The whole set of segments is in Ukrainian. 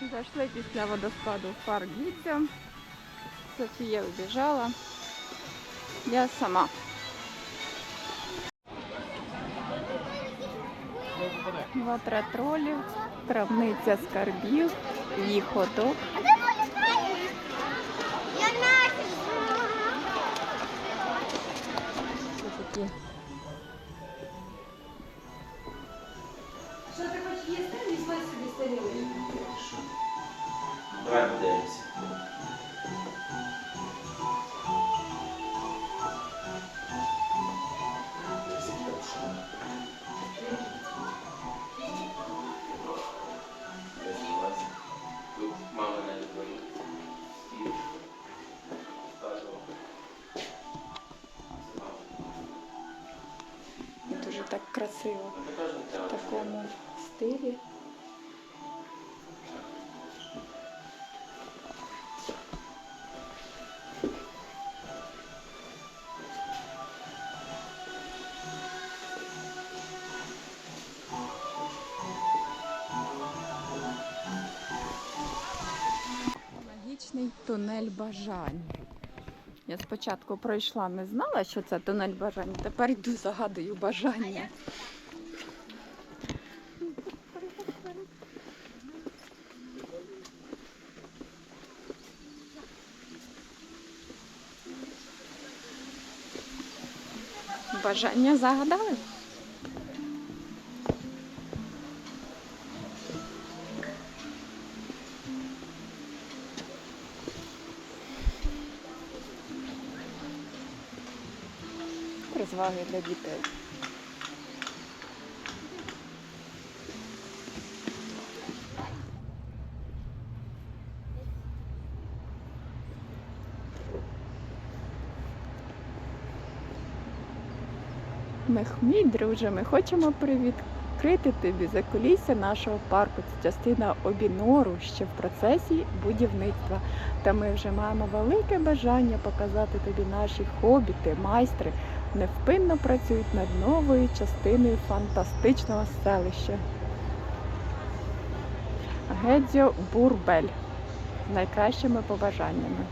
Зайшли після водоспаду в парк Гіця. Софія убіжала. Я сама. Ватра тролів, крамниця скарбів, їх ходок. Такі Що ти хочеш їсти? Візьми собі старілку. Давай подивимося. Тут мама не любить. дуже так красиво в такому стилі. Тунель бажань. Я спочатку пройшла, не знала, що це тунель бажань. Тепер йду загадую бажання. Бажання загадали? Розваги для дітей. Мехмій, друже, ми хочемо привідкрити тобі закулісся нашого парку. Це частина обінору, ще в процесі будівництва. Та ми вже маємо велике бажання показати тобі наші хобіти, майстри невпинно працюють над новою частиною фантастичного селища. Гедзьо Бурбель з найкращими побажаннями.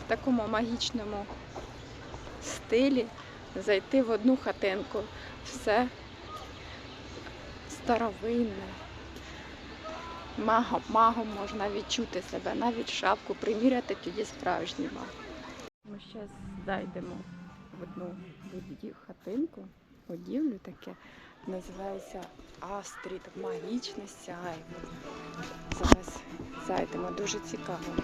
В такому магічному стилі зайти в одну хатинку. Все старовинне. Магом, магом можна відчути себе, навіть шапку приміряти тоді справжній маг. Ми зараз зайдемо в одну хатинку, будівлю таке, називається Астрід, магічне сяйво. Зараз зайдемо, дуже цікаво.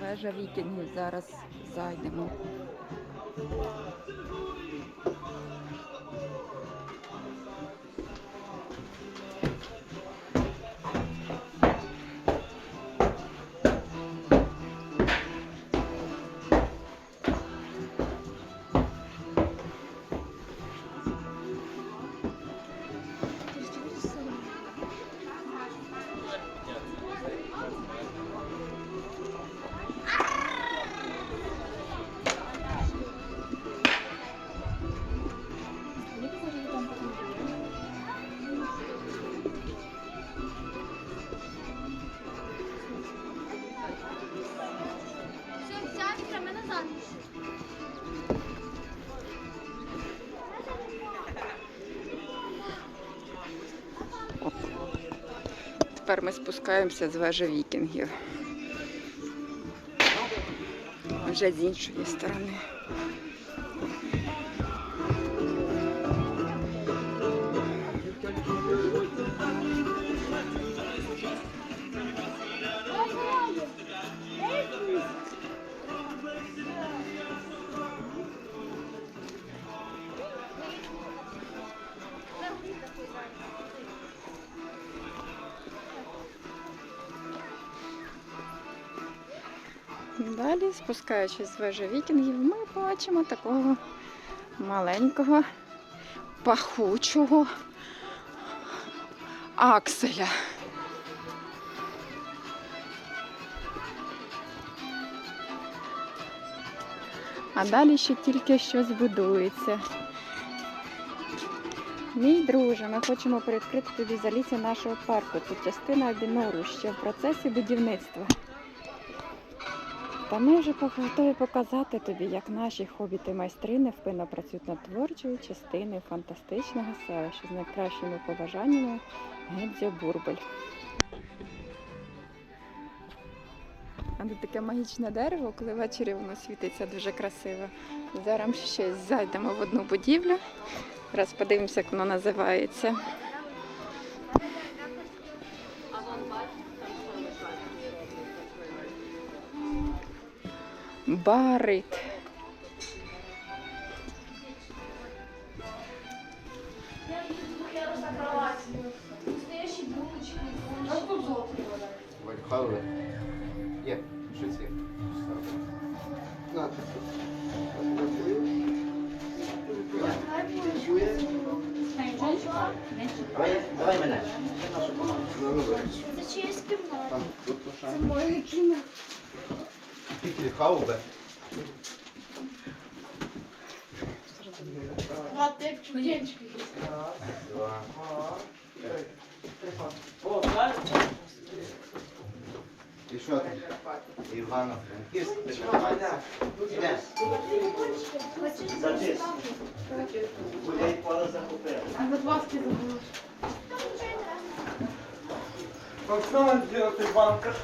Вежа вікінгів зараз зайдемо. Тепер ми спускаємося з вежі вікінгів. Вже з іншої сторони. Далі, спускаючись з вежі вікінгів, ми бачимо такого маленького пахучого акселя. А далі ще тільки щось будується. Мій друже, ми хочемо привідкрити тобі заліці нашого парку. Це частина Бінору, що в процесі будівництва. Та ми вже готові показати тобі, як наші хобіти майстри невпинно працюють над творчою частиною фантастичного селища з найкращими побажаннями Гедзьо Бурбель. А таке магічне дерево, коли ввечері воно світиться дуже красиво. Зараз ще зайдемо в одну будівлю. Зараз подивимося, як воно називається. Барит. Вальхалли. Є, що ці? Давай, давай мене. Там, тут лише. Це моє кіно. Тільки хаубе. Ти. Два. І що там? Івано-Франківськ, Прикарпаття. Іде. Зачись. Гуляй поле захопив. А на маски забула. Оксана, де ти банка?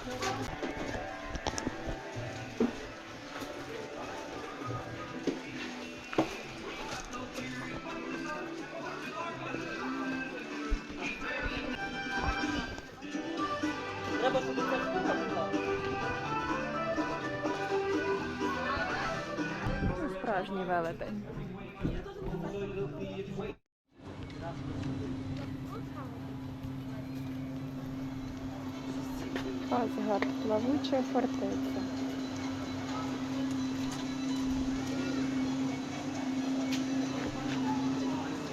Велетень. Асгард, плавуча фортеця.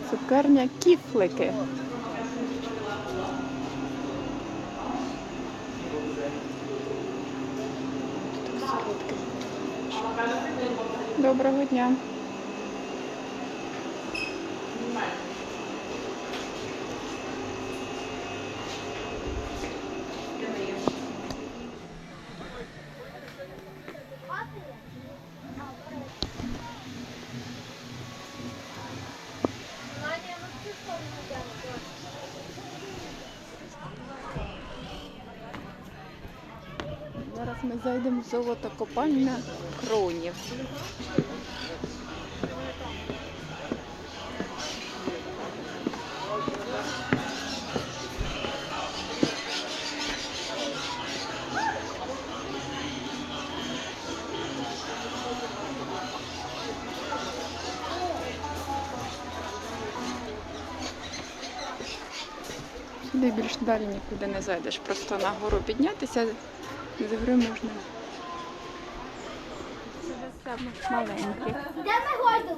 Цукерня кіфлики. Доброго дня. Зайдемо в золотокопальня кронів. Сюди більш далі нікуди не зайдеш. Просто на гору піднятися з гори можна. Це саме. Де ми гойду?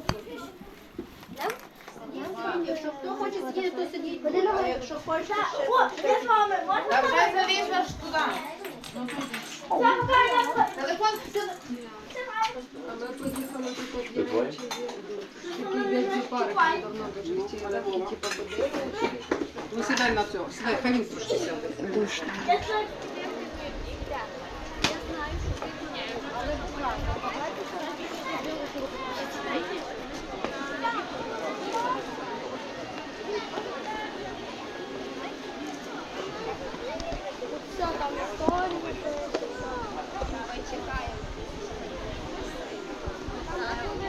Якщо хто хоче сидіти, то сидіть. А якщо хоче, ще... О, я з вами, можна? Та вже завіжеш туди. Телефон сюди. Ну сідай на цього, сідай, хай він трошки повторювати